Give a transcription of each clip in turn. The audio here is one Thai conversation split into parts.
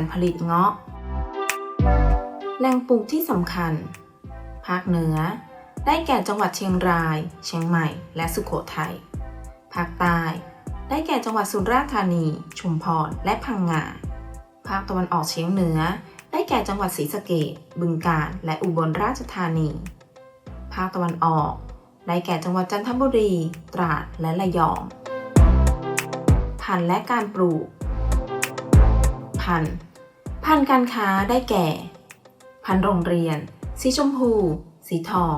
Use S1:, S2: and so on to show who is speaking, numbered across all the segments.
S1: การผลิตเงาะ แหล่งปลูกที่สำคัญ ภาคเหนือ ได้แก่จังหวัดเชียงราย เชียงใหม่ และสุโขทัย ภาคใต้ ได้แก่จังหวัดสุราษฎร์ธานี ชุมพร และพังงา ภาคตะวันออกเฉียงเหนือ ได้แก่จังหวัดศรีสะเกษบึงกาฬ และอุบลราชธานี ภาคตะวันออก ได้แก่จังหวัดจันทบุรี ตราด และระยอง พันธุ์และการปลูกพันธุ์ พันธุ์การค้าได้แก่ พันธุ์โรงเรียน สีชมพู สีทอง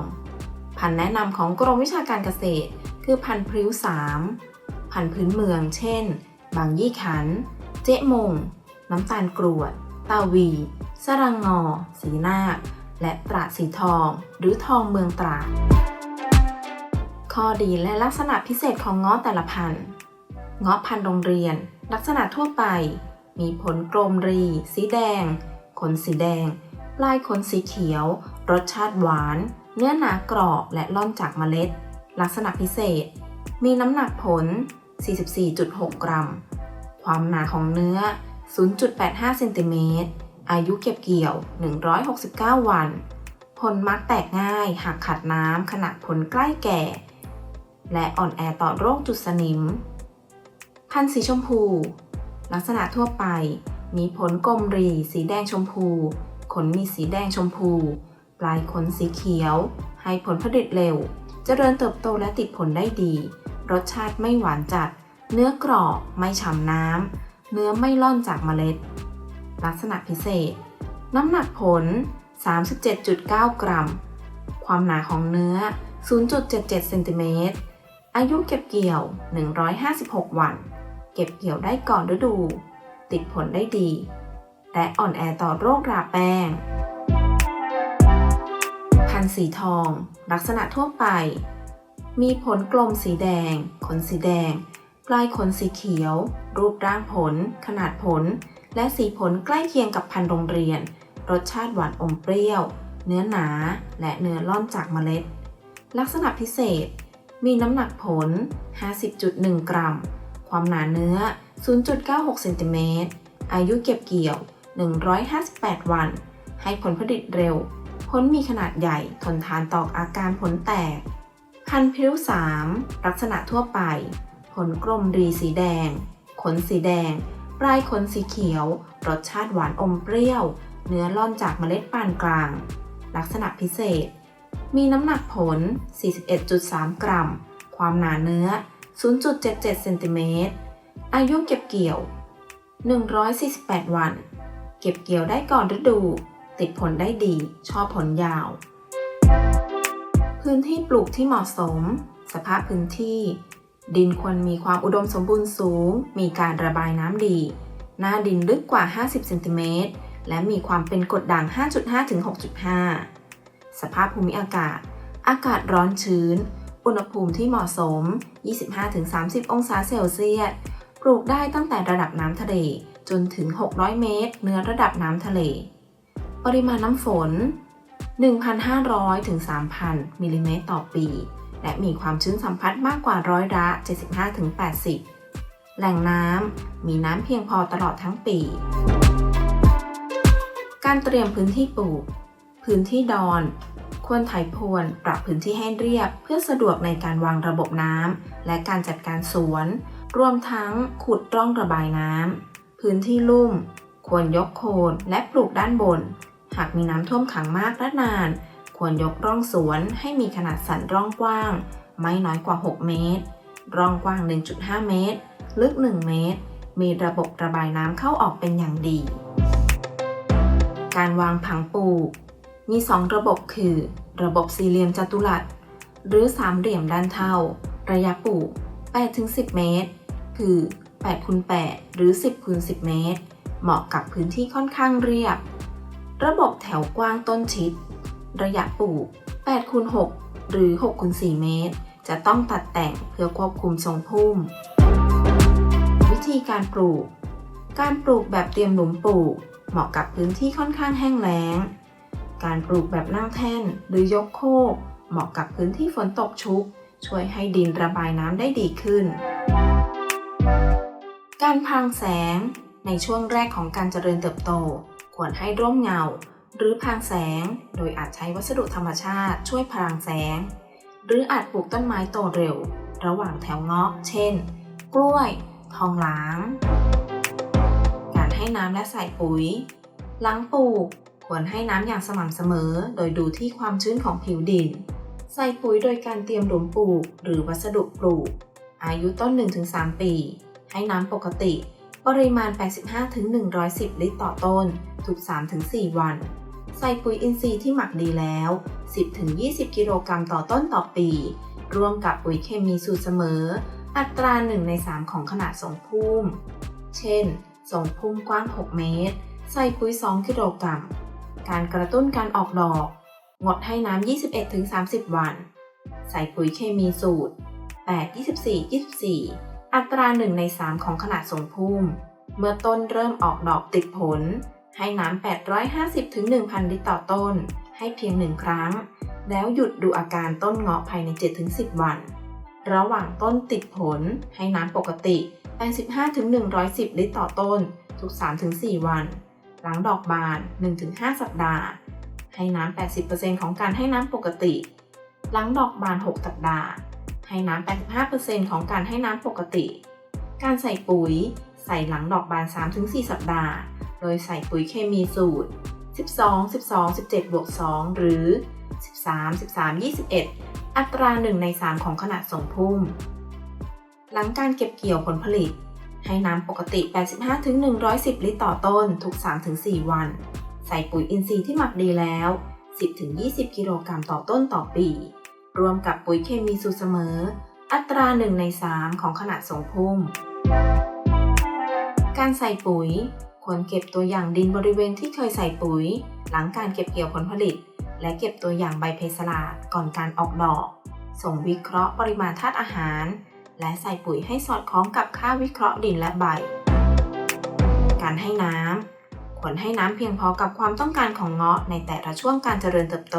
S1: พันธุ์แนะนำของกรมวิชาการเกษตร คือพันธุ์พริ้วสามพันธุ์พื้นเมือง เช่น บางยี่ขัน เจ๊มง น้ำตาลกรวด ตาวี สรังงอ สีนาค และตราสีทอง หรือทองเมืองตราข้อดีและลักษณะพิเศษของงาะแต่ละพันธุ์งาะพันธุ์โรงเรียน ลักษณะทั่วไป มีผลกลมรี สีแดง ขนสีแดง ปลายขนสีเขียว รสชาติหวาน เนื้อหนากรอบและล่อนจากเมล็ด ลักษณะพิเศษ มีน้ำหนักผล 44.6 กรัม ความหนาของเนื้อ 0.85เซนติเมตร อายุเก็บเกี่ยว 169 วัน ผลมักแตกง่ายหากขัดน้ำขณะผลใกล้แก่ และอ่อนแอต่อโรคจุดสนิม พันธุ์สีชมพู ลักษณะทั่วไป มีผลกลมรีสีแดงชมพู ขนมีสีแดงชมพู ปลายขนสีเขียว ให้ผลผลิตเร็ว เจริญเติบโตและติดผลได้ดี รสชาติไม่หวานจัด เนื้อกรอบไม่ฉ่ำน้ำ เนื้อไม่ล่อนจากเมล็ด ลักษณะพิเศษ น้ำหนักผล 37.9 กรัม ความหนาของเนื้อ 0.77เซนติเมตรอายุเก็บเกี่ยว 156 วัน เก็บเกี่ยวได้ก่อนฤดู ติดผลได้ดี และอ่อนแอต่อโรคราแป้ง พันธุ์สีทอง ลักษณะทั่วไป มีผลกลมสีแดง ขนสีแดง ปลายขนสีเขียว รูปร่างผล ขนาดผล และสีผลใกล้เคียงกับพันธุ์โรงเรียน รสชาติหวานอมเปรี้ยว เนื้อหนา และเนื้อล่อนจากเมล็ด ลักษณะพิเศษ มีน้ำหนักผล 50.1 กรัม ความหนาเนื้อ 0.96เซนติเมตร อายุเก็บเกี่ยว 158 วัน ให้ผลผลิตเร็วผลมีขนาดใหญ่ ทนทานต่ออาการผลแตก พันธุ์พิ้วสามลักษณะทั่วไป ผลกลมรีสีแดง ขนสีแดง ปลายขนสีเขียว รสชาติหวานอมเปรี้ยว เนื้อล่อนจากเมล็ดปานกลาง ลักษณะพิเศษ มีน้ำหนักผล 41.3 กรัม ความหนาเนื้อ 0.77 เซนติเมตร อายุเก็บเกี่ยว 148 วัน เก็บเกี่ยวได้ก่อนฤดู ติดผลได้ดี ชอบผลยาว พื้นที่ปลูกที่เหมาะสม สภาพพื้นที่ ดินควรมีความอุดมสมบูรณ์สูง มีการระบายน้ำดี หน้าดินลึกกว่า 50 เซนติเมตร และมีความเป็นกรดด่าง 5.5 ถึง 6.5 สภาพภูมิอากาศ อากาศร้อนชื้น อุณหภูมิที่เหมาะสม 25-30 องศาเซลเซียส ปลูกได้ตั้งแต่ระดับน้ำทะเลจนถึง 600 เมตรเหนือระดับน้ำทะเล ปริมาณน้ำฝน 1,500 ถึง 3,000 มิลลิเมตรต่อปี และมีความชื้นสัมผัสมากกว่าร้อยละ 75 ถึง 80 แหล่งน้ำ มีน้ำเพียงพอตลอดทั้งปี การเตรียมพื้นที่ปลูก พื้นที่ดอน ควรไถพรวนปรับพื้นที่ให้เรียบ เพื่อสะดวกในการวางระบบน้ำและการจัดการสวน รวมทั้งขุดร่องระบายน้ำพื้นที่ลุ่ม ควรยกโคนและปลูกด้านบน หากมีน้ำท่วมขังมากและนาน ควรยกร่องสวนให้มีขนาดสันร่องกว้าง ไม่น้อยกว่า 6 เมตร ร่องกว้าง 1.5 เมตร ลึก 1 เมตร มีระบบระบายน้ำเข้าออกเป็นอย่างดี การวางผังปลูก มี 2 ระบบคือ ระบบสี่เหลี่ยมจัตุรัส หรือสามเหลี่ยมด้านเท่า ระยะปลูก8-10 เมตร คือ8คูณ8หรือ 10คูณ10 เมตร เหมาะกับพื้นที่ค่อนข้างเรียบ ระบบแถวกว้างต้นชิด ระยะปลูก8คูณ6หรือ6คูณ4เมตร จะต้องตัดแต่งเพื่อควบคุมทรงพุ่ม วิธีการปลูก การปลูกแบบเตรียมหลุมปลูก เหมาะกับพื้นที่ค่อนข้างแห้งแล้ง การปลูกแบบนั่งแท่นหรือยกโคก เหมาะกับพื้นที่ฝนตกชุก ช่วยให้ดินระบายน้ำได้ดีขึ้น การพรางแสง ในช่วงแรกของการเจริญเติบโต ควรให้ร่มเงา หรือพรางแสง โดยอาจใช้วัสดุธรรมชาติช่วยพรางแสง หรืออาจปลูกต้นไม้โตเร็ว ระหว่างแถวเงาะ เช่น กล้วย ทองหลาง การให้น้ำและใส่ปุ๋ย หลังปลูก ควรให้น้ำอย่างสม่ำเสมอ โดยดูที่ความชื้นของผิวดิน ใส่ปุ๋ยโดยการเตรียมหลุมปลูก หรือวัสดุปลูก อายุต้น 1-3 ปี ให้น้ำปกติ ปริมาณ 85-110 ลิตรต่อต้น ทุก 3-4 วัน ใส่ปุ๋ยอินทรีย์ที่หมักดีแล้ว 10-20 กิโลกรัมต่อต้นต่อปี ร่วมกับปุ๋ยเคมีสูตรเสมอ อัตรา 1 ใน 3 ของขนาดทรงพุ่ม เช่นทรงพุ่มกว้าง 6 เมตร ใส่ปุ๋ย 2 กิโลกรัม การกระตุ้นการออกดอก งดให้น้ำ 21-30 วัน ใส่ปุ๋ยเคมีสูตร 8 24 24 อัตรา 1 ใน 3 ของขนาดทรงพุ่ม เมื่อต้นเริ่มออกดอกติดผล ให้น้ำ 850ถึง1,000 ลิตรต่อต้น ให้เพียงหนึ่งครั้ง แล้วหยุดดูอาการต้นเงาะภายใน 7-10 วัน ระหว่างต้นติดผล ให้น้ำปกติ 85ถึง110 ลิตรต่อต้น ทุก 3-4 วัน หลังดอกบาน 1-5 สัปดาห์ ให้น้ำ 80%ของการให้น้ำปกติ หลังดอกบาน 6 สัปดาห์ ให้น้ำ 85%ของการให้น้ำปกติ การใส่ปุ๋ย ใส่หลังดอกบาน 3-4 สัปดาห์ โดยใส่ปุ๋ยเคมีสูตร 12 12 17บวก2หรือ 13 13 21 อัตรา 1 ใน 3 ของขนาดส่งพุ่ม หลังการเก็บเกี่ยวผลผลิต ให้น้ำปกติ 85-110 ลิตรต่อต้น ทุก 3-4 วัน ใส่ปุ๋ยอินทรีย์ที่หมักดีแล้ว 10-20 กิโลกรัมต่อต้นต่อปี รวมกับปุ๋ยเคมีสูตรเสมอ อัตรา 1 ใน 3 ของขนาดส่งพุ่ม การใส่ปุ๋ย ควรเก็บตัวอย่างดินบริเวณที่เคยใส่ปุ๋ย หลังการเก็บเกี่ยวผลผลิต และเก็บตัวอย่างใบเพสลาก่อนการออกดอก ส่งวิเคราะห์ปริมาณธาตุอาหาร และใส่ปุ๋ยให้สอดคล้องกับค่าวิเคราะห์ดินและใบ การให้น้ำควรให้น้ำเพียงพอกับความต้องการของเงาะในแต่ละช่วงการเจริญเติบโต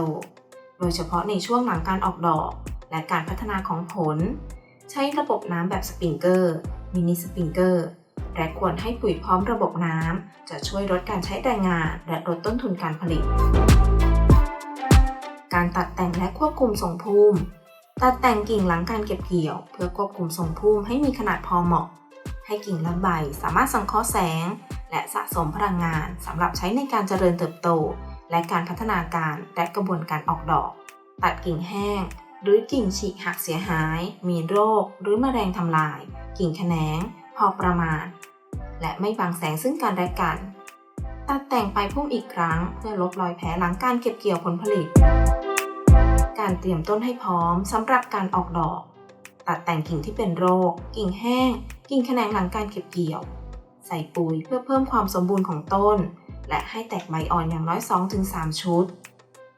S1: โดยเฉพาะในช่วงหลังการออกดอก และการพัฒนาของผล ใช้ระบบน้ำแบบสปริงเกอร์ มินิสปริงเกอร์และควรให้ปุ๋ยพร้อมระบบน้ำ จะช่วยลดการใช้แรงงาน และลดต้นทุนการผลิต การตัดแต่งและควบคุมทรงพุ่ม ตัดแต่งกิ่งหลังการเก็บเกี่ยว เพื่อควบคุมทรงพุ่มให้มีขนาดพอเหมาะ ให้กิ่งและใบสามารถสังเคราะห์แสง และสะสมพลังงานสำหรับใช้ในการเจริญเติบโต และการพัฒนาการและกระบวนการออกดอก ตัดกิ่งแห้ง หรือกิ่งฉีกหักเสียหาย มีโรค หรือแมลงทำลาย กิ่งแขนง พอประมาณ และไม่บังแสงซึ่งกันและกัน ตัดแต่งไปพุ่มอีกครั้ง เพื่อลบรอยแผลหลังการเก็บเกี่ยวผลผลิต การเตรียมต้นให้พร้อมสำหรับการออกดอก ตัดแต่งกิ่งที่เป็นโรค กิ่งแห้ง กิ่งแขนงหลังการเก็บเกี่ยว ใส่ปุ๋ยเพื่อเพิ่มความสมบูรณ์ของต้น และให้แตกใบอ่อนอย่างน้อย 2-3 ชุด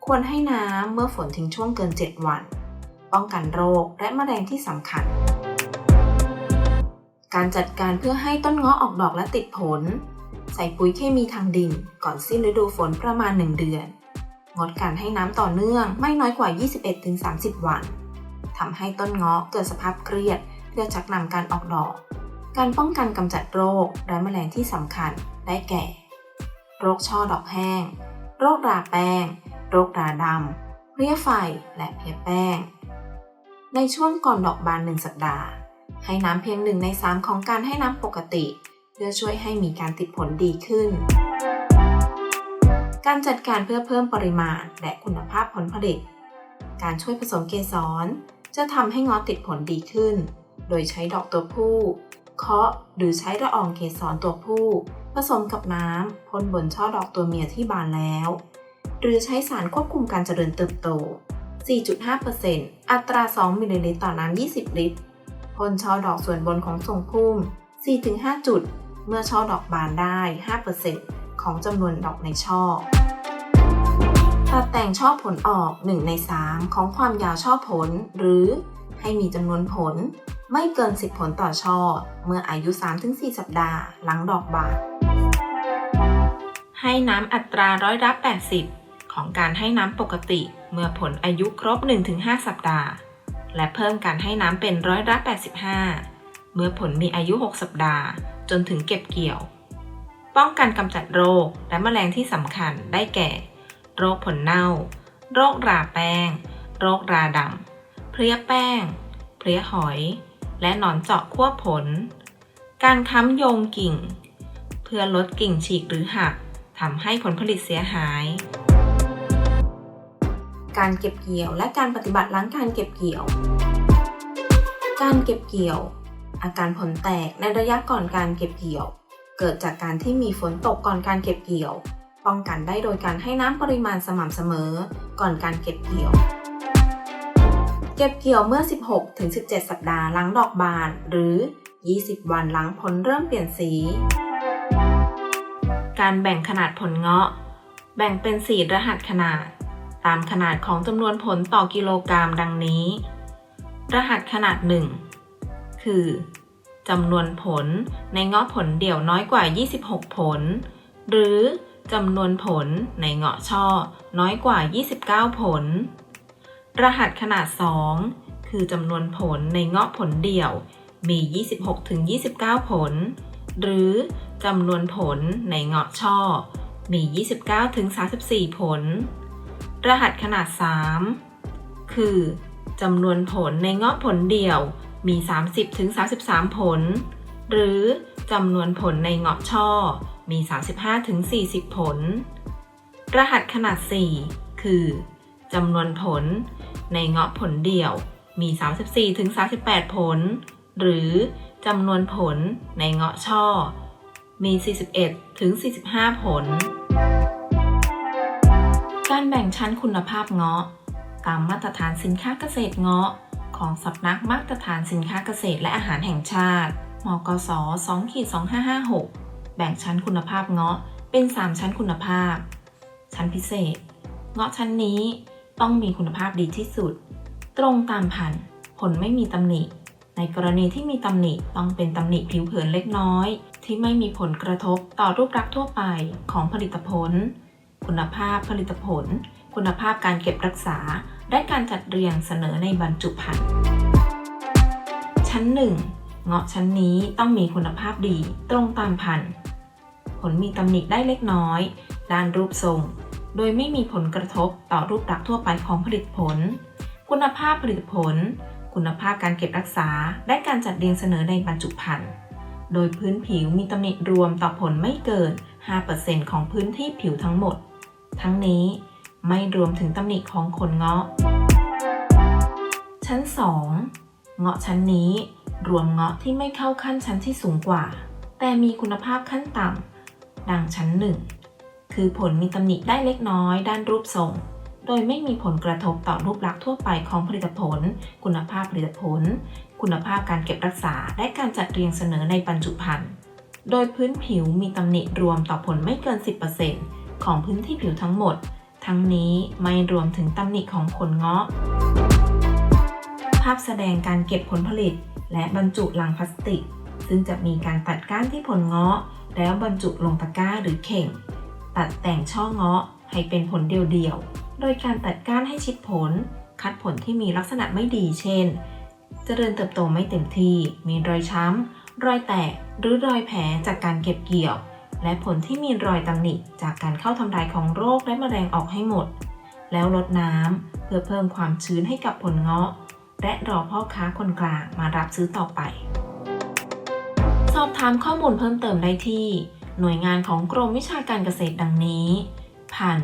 S1: ควรให้น้ำเมื่อฝนทิ้งช่วงเกิน 7 วัน ป้องกันโรคและแมลงที่สำคัญ การจัดการเพื่อให้ต้นเงาะออกดอกและติดผล ใส่ปุ๋ยเคมีทางดิน ก่อนสิ้นฤดูฝนประมาณ 1 เดือน งดการให้น้ำต่อเนื่องไม่น้อยกว่า 21-30 วันทำให้ต้นเงาะเกิดสภาพเครียดเพื่อชักนำการออกดอก การป้องกันกำจัดโรคและแมลงที่สำคัญได้แก่ โรคช่อดอกแห้ง โรคราแป้ง โรคราดำเพลี้ยไฟและเพลี้ยแป้ง ในช่วงก่อนดอกบานหนึ่งสัปดาห์ ให้น้ำเพียงหนึ่งในสามของการให้น้ำปกติ เพื่อช่วยให้มีการติดผลดีขึ้น การจัดการเพื่อเพิ่มปริมาณและคุณภาพผลผลิต การช่วยผสมเกสรจะทำให้งาะติดผลดีขึ้น โดยใช้ดอกตัวผู้ เคาะหรือใช้ละอองเกสรตัวผู้ ผสมกับน้ำพ่นบนช่อดอกตัวเมียที่บานแล้ว หรือใช้สารควบคุมการเจริญเติบโต 4.5%อัตรา 2 มิลลิลิตรต่อน้ำ 20 ลิตรพ่นช่อดอกส่วนบนของทรงพุ่ม 4-5 จุด เมื่อช่อดอกบานได้ 5% ของจำนวนดอกในช่อตัดแต่งช่อผลออก 1 ใน 3 ของความยาวช่อผล หรือให้มีจำนวนผล ไม่เกิน 10 ผลต่อช่อ เมื่ออายุ 3-4 สัปดาห์ หลังดอกบานให้น้ำอัตราร้อยละ80 ของการให้น้ำปกติเมื่อผลอายุครบ 1-5 สัปดาห์ และเพิ่มการให้น้ำเป็นร้อยละ85 เมื่อผลมีอายุ 6 สัปดาห์ จนถึงเก็บเกี่ยว ป้องกันกำจัดโรคและแมลงที่สำคัญได้แก่ โรคผลเน่า โรคราแป้ง โรคราดำเพลี้ยแป้ง เพลี้ยหอย และหนอนเจาะขั้วผล การค้ำโยงกิ่ง เพื่อลดกิ่งฉีกหรือหักทำให้ผลผลิตเสียหาย การเก็บเกี่ยวและการปฏิบัติหลังการเก็บเกี่ยว การเก็บเกี่ยว อาการผลแตกในระยะก่อนการเก็บเกี่ยว เกิดจากการที่มีฝนตกก่อนการเก็บเกี่ยว ป้องกันได้โดยการให้น้ำปริมาณสม่ำเสมอ ก่อนการเก็บเกี่ยว เก็บเกี่ยวเมื่อ 16-17 สัปดาห์หลังดอกบาน หรือ 20 วันหลังผลเริ่มเปลี่ยนสี การแบ่งขนาดผลเงาะ แบ่งเป็นสีรหัสขนาด ตามขนาดของจำนวนผลต่อกิโลกรัมดังนี้ รหัสขนาด 1 คือ จำนวนผลในเงาะผลเดี่ยวน้อยกว่า 26 ผล หรือจำนวนผลในเงาะช่อน้อยกว่า 29 ผล รหัสขนาด 2 คือจำนวนผลในเงาะผลเดี่ยวมี 26-29 ผล หรือจำนวนผลในเงาะช่อ มี 29-34 ผล รหัสขนาด 3 คือจำนวนผลในเงาะผลเดี่ยว มี 30-33 ผล หรือจำนวนผลในเงาะช่อ มี 35-40 ผล รหัสขนาด 4 คือจำนวนผล ในเงาะผลเดี่ยว มี 34-38 ผล หรือจำนวนผลในเงาะช่อ มี 41-45 ผล การแบ่งชั้นคุณภาพเงาะ ตามมาตรฐานสินค้าเกษตรเงาะ ของสำนักมาตรฐานสินค้าเกษตรและอาหารแห่งชาติ มกส 2-2556 แบ่งชั้นคุณภาพเงาะเป็น 3 ชั้นคุณภาพ ชั้นพิเศษ เงาะชั้นนี้ต้องมีคุณภาพดีที่สุด ตรงตามพันธุ์ผลไม่มีตำหนิ ในกรณีที่มีตำหนิต้องเป็นตำหนิผิวเผินเล็กน้อย ที่ไม่มีผลกระทบต่อรูปลักษณ์ทั่วไปของผลิตผล คุณภาพผลิตผล คุณภาพการเก็บรักษา และการจัดเรียงเสนอในบรรจุภัณฑ์ชั้น 1 เงาะชั้นนี้ต้องมีคุณภาพดีตรงตามพันธุ์ผลมีตำหนิได้เล็กน้อย ด้านรูปทรง โดยไม่มีผลกระทบต่อรูปลักษณ์ทั่วไปของผลิตผล คุณภาพผลิตผล คุณภาพการเก็บรักษา และการจัดเรียงเสนอในบรรจุภัณฑ์โดยพื้นผิวมีตำหนิรวมต่อผลไม่เกิน 5%ของพื้นที่ผิวทั้งหมด ทั้งนี้ ไม่รวมถึงตำหนิของขนเงาะ ชั้น 2 เงาะชั้นนี้รวมเงาะที่ไม่เข้าขั้นชั้นที่สูงกว่า แต่มีคุณภาพขั้นต่ำดังชั้น 1 คือผลมีตำหนิได้เล็กน้อยด้านรูปทรง โดยไม่มีผลกระทบต่อรูปลักษณ์ทั่วไปของผลิตผล คุณภาพผลิตผล คุณภาพการเก็บรักษา และการจัดเรียงเสนอในบรรจุภัณฑ์ โดยพื้นผิวมีตำหนิรวมต่อผลไม่เกิน 10%ของพื้นที่ผิวทั้งหมด ทั้งนี้ไม่รวมถึงตำหนิของผลเงาะ ภาพแสดงการเก็บผลผลิต และบรรจุลังพลาสติก ซึ่งจะมีการตัดก้านที่ผลเงาะ แล้วบรรจุลงตะกร้าหรือเข่ง ตัดแต่งช่อเงาะให้เป็นผลเดี่ยวๆ โดยการตัดก้านให้ชิดผล คัดผลที่มีลักษณะไม่ดี เช่น เจริญเติบโตไม่เต็มที่ มีรอยช้ำ รอยแตก หรือรอยแผลจากการเก็บเกี่ยว และผลที่มีรอยตำหนิจากการเข้าทำลายของโรคและแมลงออกให้หมด แล้วลดน้ำเพื่อเพิ่มความชื้นให้กับผลเงาะ และรอพ่อค้าคนกลางมารับซื้อต่อไป สอบถามข้อมูลเพิ่มเติมได้ที่ หน่วยงานของกรมวิชาการเกษตรดังนี้พัน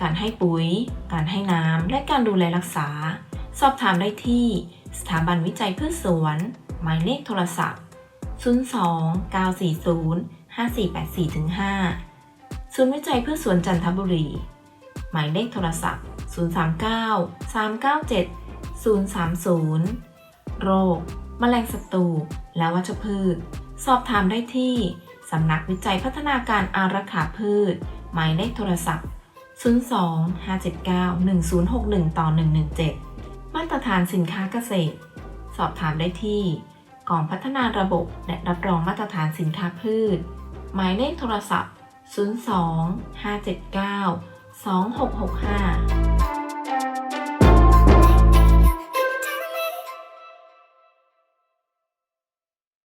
S1: การให้ปุ๋ย การให้น้ำ และการดูแลรักษา สอบถามได้ที่ สถาบันวิจัยพืชสวน หมายเลขโทรศัพท์ 02 940 5484-5 ศูนย์วิจัยเพืชสวนจันทบุรี หมายเลขโทรศัพท์ 039 397 030 โรค แมลงศัตรู และวัชพืช สอบถามได้ที่สำนักวิจัยพัฒนาการอารักขาพืช หมายเลขโทรศัพท์ 02 579 1061 ต่อ 117 มาตรฐานสินค้าเกษตร สอบถามได้ที่กองพัฒนาระบบและรับรองมาตรฐานสินค้าพืช หมายเลขโทรศัพท์ 02 579 2665